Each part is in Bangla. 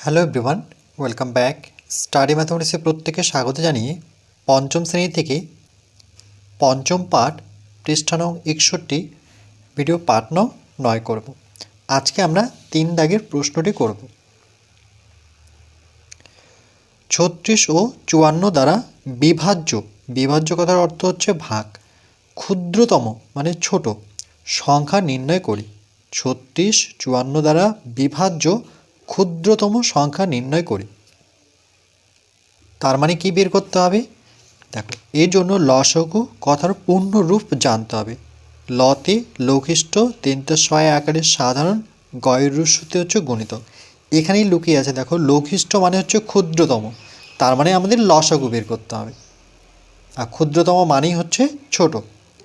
Hello everyone welcome back study ম্যাথমেটিক্সে প্রত্যেকে স্বাগত জানিয়ে পঞ্চম শ্রেণি থেকে পঞ্চম পাঠ পৃষ্ঠা একষট্টি ভিডিও পাঠ নয় করব। আজকে আমরা তিন দাগের প্রশ্নটি করব। ছত্রিশ ও চুয়ান্ন দ্বারা বিভাজ্য বিভাজ্য কথার অর্থ হচ্ছে ভাগ, ক্ষুদ্রতম মানে ছোট, সংখ্যা নির্ণয় করি। ছত্রিশ, চুয়ান্ন দ্বারা বিভাজ্য ক্ষুদ্রতম সংখ্যা নির্ণয় করি। তার মানে কি বের করতে হবে? দেখো, এর জন্য লসগু কথার পূর্ণ রূপ জানতে হবে। লতে লঘিষ্ঠ তিনটে ছয় আকারের সাধারণ গয়ের রুশুতে হচ্ছে গণিত। এখানেই লুকিয়ে আছে, দেখো, লঘিষ্ঠ মানে হচ্ছে ক্ষুদ্রতম। তার মানে আমাদের লসগু বের করতে হবে। আর ক্ষুদ্রতম মানেই হচ্ছে ছোট।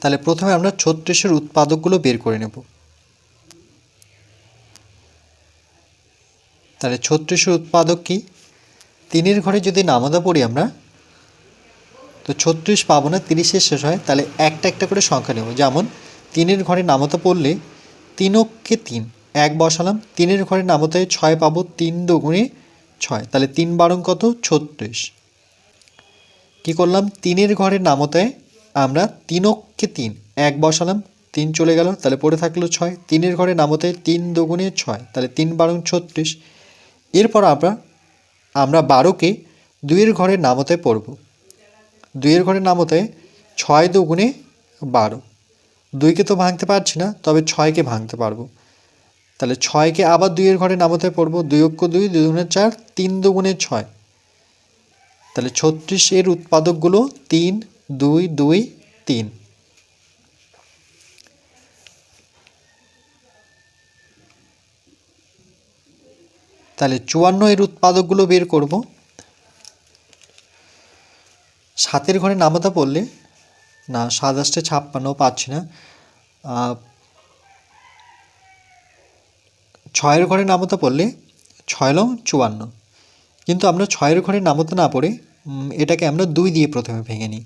তাহলে প্রথমে আমরা ছত্রিশের উৎপাদকগুলো বের করে নেব। তাহলে ছত্রিশের উৎপাদক কি? তিনের ঘরে যদি নামতা পড়ি আমরা, তো ছত্রিশ পাবো না তিরিশের শেষ হয়, তাহলে একটা একটা করে সংখ্যা নেব। যেমন তিনের ঘরে নামতা পড়লে তিনককে তিন, এক বসালাম, তিনের ঘরে নামতায় ছয় পাবো তিন দুগুণে ছয়, তাহলে তিন বারং কত? ছত্রিশ। কি করলাম? তিনের ঘরে নামতায় আমরা তিনককে তিন, এক বসালাম, তিন চলে গেল, তাহলে পড়ে থাকল ছয়। তিনের ঘরে নামতায় তিন দুগুণে ছয়, তাহলে তিন বারং ছত্রিশ। এরপর আমরা আমরা বারোকে দুইয়ের ঘরের নামতায় পড়ব। দুইয়ের ঘরের নামতায় ছয় দুগুণে বারো। দুইকে তো ভাঙতে পারছি না, তবে ছয়কে ভাঙতে পারব। তাহলে ছয়কে আবার দুইয়ের ঘরে নামতায় পড়ব। দুই অক্ষ দুই দুই দুগুণে চার, তিন দুগুণে ছয়। তাহলে ছত্রিশ এর উৎপাদকগুলো তিন, দুই দুই, তিন। তাহলে চুয়ান্ন এর উৎপাদকগুলো বের করব। সাতের ঘরে নামতা পড়লে, না সাতাশটা ছাপ্পান্ন, পাচ্ছি না। ছয়ের ঘরে নামতা পড়লে ছয় লং চুয়ান্ন। কিন্তু আমরা ছয়ের ঘরে নামতা না পড়ে এটাকে আমরা দুই দিয়ে প্রথমে ভেঙে নিই।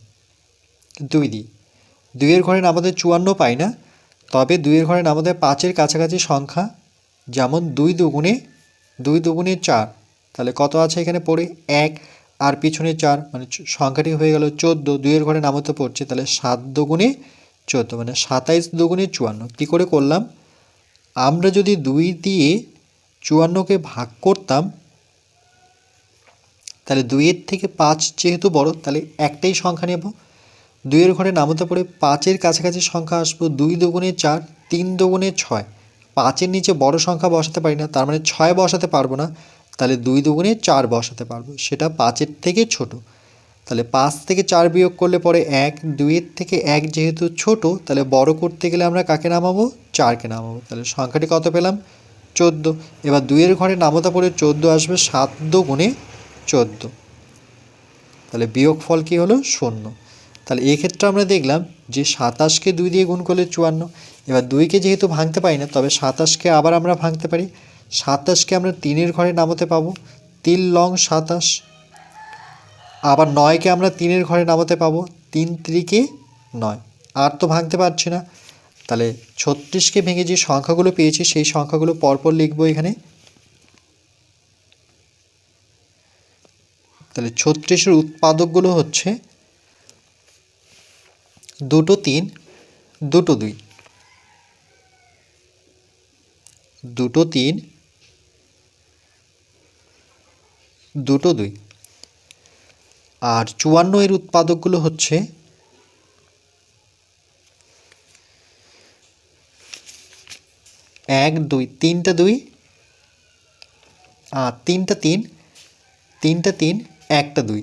দুই দিই দুইয়ের ঘরে নামতে চুয়ান্ন পাই না, তবে দুইয়ের ঘরে নামতে পাঁচের কাছাকাছি সংখ্যা, যেমন দুই দুগুণে দুই দুগুণে চার। তাহলে কত আছে এখানে পড়ে? এক। আর পিছনে চার মানে সংখ্যাটি হয়ে গেল চোদ্দ। দুইয়ের ঘরে নামতে পড়ছে, তাহলে সাত দুগুণে চোদ্দ মানে সাতাইশ দুগুণে চুয়ান্ন। কী করে করলাম? আমরা যদি দুই দিয়ে চুয়ান্নকে ভাগ করতাম, তাহলে দুইয়ের থেকে পাঁচ যেহেতু বড়, তাহলে একটাই সংখ্যা নেব। দুইয়ের ঘরে নামতে পড়ে পাঁচের কাছাকাছি সংখ্যা আসব দুই দুগুণে চার, তিন দুগুণে ছয়। পাঁচের নিচে বড় সংখ্যা বসাতে পারি না, তার মানে ছয় বসাতে পারব না, তাহলে দুই দুগুণে চার বসাতে পারব, সেটা পাঁচের থেকে ছোট। তাহলে পাঁচ থেকে চার বিয়োগ করলে পরে এক, দুইয়ের থেকে এক যেহেতু ছোট, তাহলে বড় করতে গেলে আমরা কাকে নামাবো? চারকে নামাবো। তাহলে সংখ্যাটি কত পেলাম? চোদ্দ। এবার দুইয়ের ঘরে নামতা পড়ে চোদ্দ আসবে, সাত দুগুণে চোদ্দ। তাহলে বিয়োগ ফল কী হলো? শূন্য। তাহলে এক্ষেত্রে আমরা দেখলাম যে সাতাশকে দুই দিয়ে গুণ করলে চুয়ান্ন এবার দুইকে যেহেতু ভাঙতে পারি না, তবে সাতাশকে আবার আমরা ভাঙতে পারি। সাতাশকে আমরা তিনের ঘরে নামাতে পাবো। তিন লং সাতাশ। আবার নয়কে আমরা তিনের ঘরে নামাতে পাবো। তিন ত্রিকে নয়। আর তো ভাঙতে পারছি না। তাহলে ছত্রিশকে ভেঙে যে সংখ্যাগুলো পেয়েছি, সেই সংখ্যাগুলো পরপর লিখব এখানে। তাহলে ছত্রিশের উৎপাদকগুলো হচ্ছে দুটো তিন, দুটো দুই। দুটো তিন, দুটো দুই। আর চুয়ান্ন এর উৎপাদকগুলো হচ্ছে এক, দুই, তিনটা দুই, আর তিনটা তিন তিনটা তিন, একটা দুই।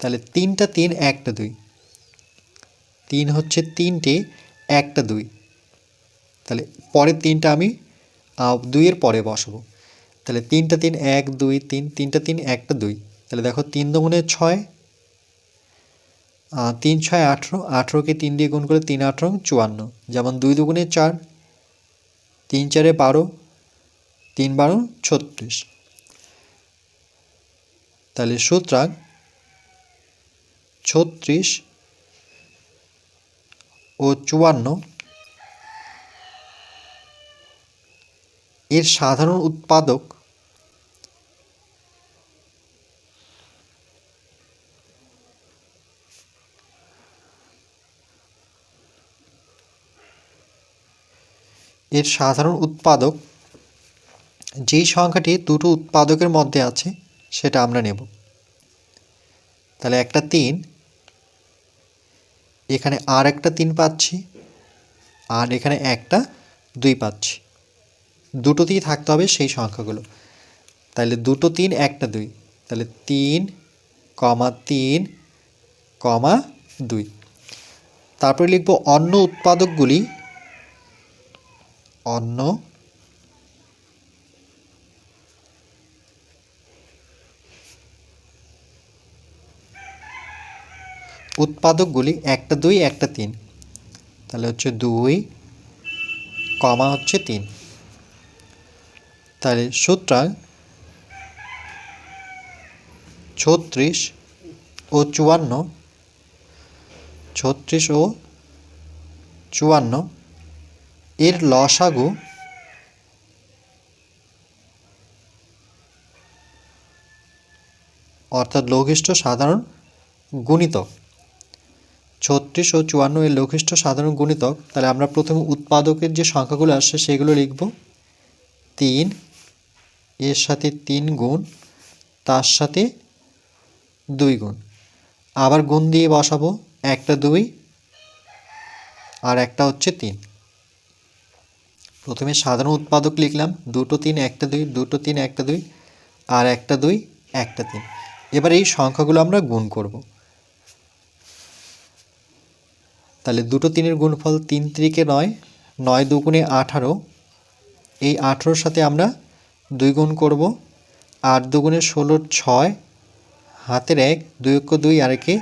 তাহলে তিনটা তিন, একটা দুই। তিন হচ্ছে তিনটে, একটা দুই। তাহলে পরের তিনটা আমি দুইয়ের পরে বসাবো। তাহলে তিনটা তিন এক, দুই, তিন, তিনটা তিন, একটা দুই। তাহলে দেখো তিন দুগুণে ছয় তিন ছয় আঠেরো, আঠেরোকে তিন দিয়ে গুণ করে তিন আঠেরো, চুয়ান্ন। যেমন দুই দুগুণে চার, তিন চারে বারো, তিন বারো, ছত্রিশ। তাহলে সুতরাং ছত্রিশ ও চুয়ান্ন এর সাধারণ উৎপাদক এর সাধারণ উৎপাদক, যেই সংখ্যাটি দুটো উৎপাদকের মধ্যে আছে, সেটা আমরা নেব। তাহলে একটা তিন, এখানে আর একটা তিন পাচ্ছি, আর এখানে একটা দুই পাচ্ছি। দুটোতেই থাকতে হবে সেই সংখ্যাগুলো। তাহলে দুটো তিন, একটা দুই। তাহলে তিন, কমা তিন, কমা দুই। তারপরে লিখব অন্য উৎপাদকগুলি। অন্য উৎপাদকগুলি একটা দুই, একটা তিন। তাহলে হচ্ছে দুই, কমা হচ্ছে তিন। তাহলে সুতরাং ছত্রিশ ও চুয়ান্ন, ছত্রিশ ও চুয়ান্ন, এর লসাগু অর্থাৎ লঘিষ্ঠ সাধারণ গুণিতক। ছত্রিশ ও চুয়ান্ন এর লঘিষ্ঠ সাধারণ গুণিতক, তাহলে আমরা প্রথমে উৎপাদকের যে সংখ্যাগুলো আসছে সেগুলো লিখব। তিন এর সাথে তিন গুণ, তার সাথে দুই গুণ। আবার গুণ দিয়ে বসাবো, একটা দুই আর একটা হচ্ছে তিন। প্রথমে সাধারণ উৎপাদক লিখলাম, দুটো তিন, একটা দুই, দুটো তিন, একটা দুই আর একটা দুই, একটা তিন। এবার এই সংখ্যাগুলো আমরা গুণ করব। তাহলে দুটো তিনের গুণফল তিন ত্রিকে নয় নয় দুগুণে আঠারো। এই আঠারোর সাথে আমরা দুই গুণ করব। আট দুগুণে ষোলো, ছয়। হাতের এক, দুই অক্ষ, দুই, আর একে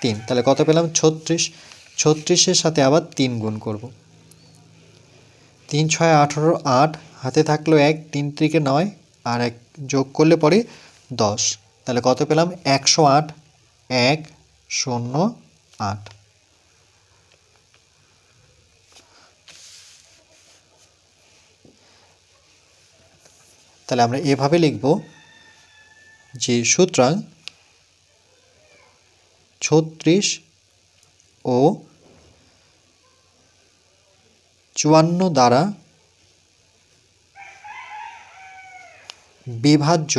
তিন। তাহলে কত পেলাম? ছত্রিশ। ছত্রিশের সাথে আবার তিন গুণ করব। তিন, ছয়, আঠারো, আট। হাতে থাকল এক, তিন ত্রিকে নয়, আর এক যোগ করলে পরে দশ। তাহলে কত পেলাম? একশো আট। এক, শূন্য, আট। তাহলে আমরা এভাবে লিখব যে সুতরাং ছত্রিশ ও চুয়ান্ন দ্বারা বিভাজ্য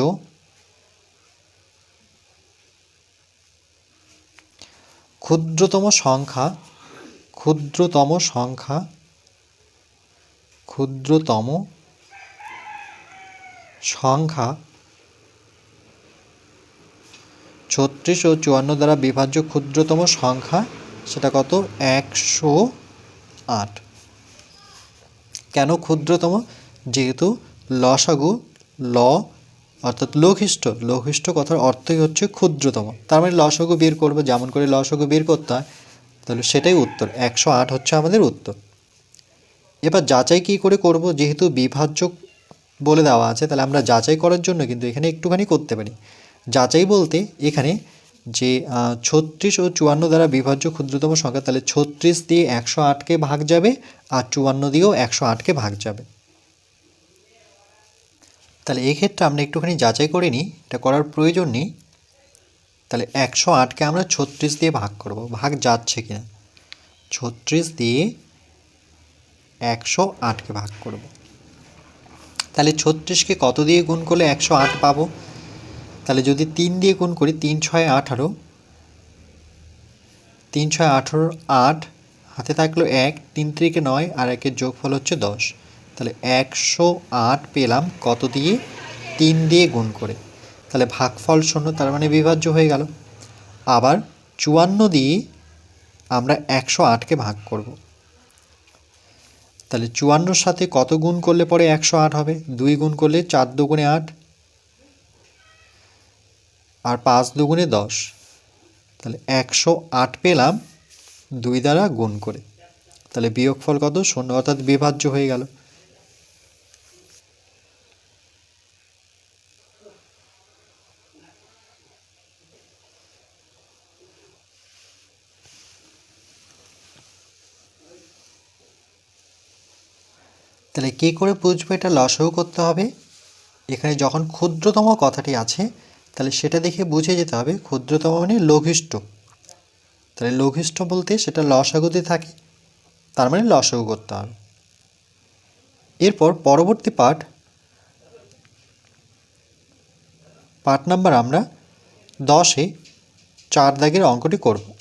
ক্ষুদ্রতম সংখ্যা ক্ষুদ্রতম সংখ্যা, ক্ষুদ্রতম সংখ্যা ছত্রিশ ও চুয়ান্ন দ্বারা বিভাজ্য ক্ষুদ্রতম সংখ্যা, সেটা কত? একশো আট। কেন ক্ষুদ্রতম? যেহেতু লসাগু ল, অর্থাৎ লঘিষ্ঠ। লঘিষ্ঠ কথার অর্থই হচ্ছে ক্ষুদ্রতম। তার মানে লসাগু বের করব, যেমন করে লসাগু বের করতে হয়, তাহলে সেটাই উত্তর। একশো আট হচ্ছে আমাদের উত্তর। এবার যাচাই কী করে করব? যেহেতু বিভাজ্য বলে দেওয়া আছে, তাহলে আমরা যাচাই করার জন্য কিন্তু এখানে একটুখানি করতে পারি। যাচাই বলতে এখানে যে ছত্রিশ ও চুয়ান্ন দ্বারা বিভাজ্য ক্ষুদ্রতম সংখ্যা, তাহলে ছত্রিশ দিয়ে একশো আটকে ভাগ যাবে আর চুয়ান্ন দিয়েও একশো আটকে ভাগ যাবে। তাহলে এক্ষেত্রে আমরা একটুখানি যাচাই করে নিই, এটা করার প্রয়োজন নেই। তাহলে একশো আটকে আমরা ছত্রিশ দিয়ে ভাগ করব, ভাগ যাচ্ছে কিনা? ছত্রিশ দিয়ে একশো আটকে ভাগ করব। তাহলে ছত্রিশকে কত দিয়ে গুণ করলে একশো আট পাবো? তাহলে যদি তিন দিয়ে গুণ করি, তিন ছয় আঠারো, তিন ছয় আঠারো আট, হাতে থাকল এক, তিন ত্রিকে নয়, আর একের যোগফল হচ্ছে দশ। তাহলে একশো আট পেলাম, কত দিয়ে? তিন দিয়ে গুণ করে। তাহলে ভাগফল শূন্য, তার মানে বিভাজ্য হয়ে গেল। আবার চুয়ান্ন দিয়ে আমরা একশো আটকে ভাগ করব। তাহলে চুয়ান্নর সাথে কত গুণ করলে পরে একশো আট হবে? দুই গুণ করলে চার দুগুণে আট। আর পাঁচ দুগুণে দশ। তাহলে একশো আট পেলাম দুই দ্বারা গুণ করে। তাহলে বিয়োগফল কত? শূন্য। অর্থাৎ বিভাজ্য হয়ে গেল। তাহলে কী করে বুঝব এটা লসও করতে হবে? এখানে যখন ক্ষুদ্রতম কথাটি আছে, তাহলে সেটা দেখে বুঝে যেতে হবে, ক্ষুদ্রতম মানে লঘিষ্ঠ। তাহলে লঘিষ্ঠ বলতে সেটা লসাগুতে থাকে, তার মানে লসাগু করতে হবে। এরপর পরবর্তী পাঠ পাঠ নাম্বার আমরা দশে চার দাগের অঙ্কটি করব।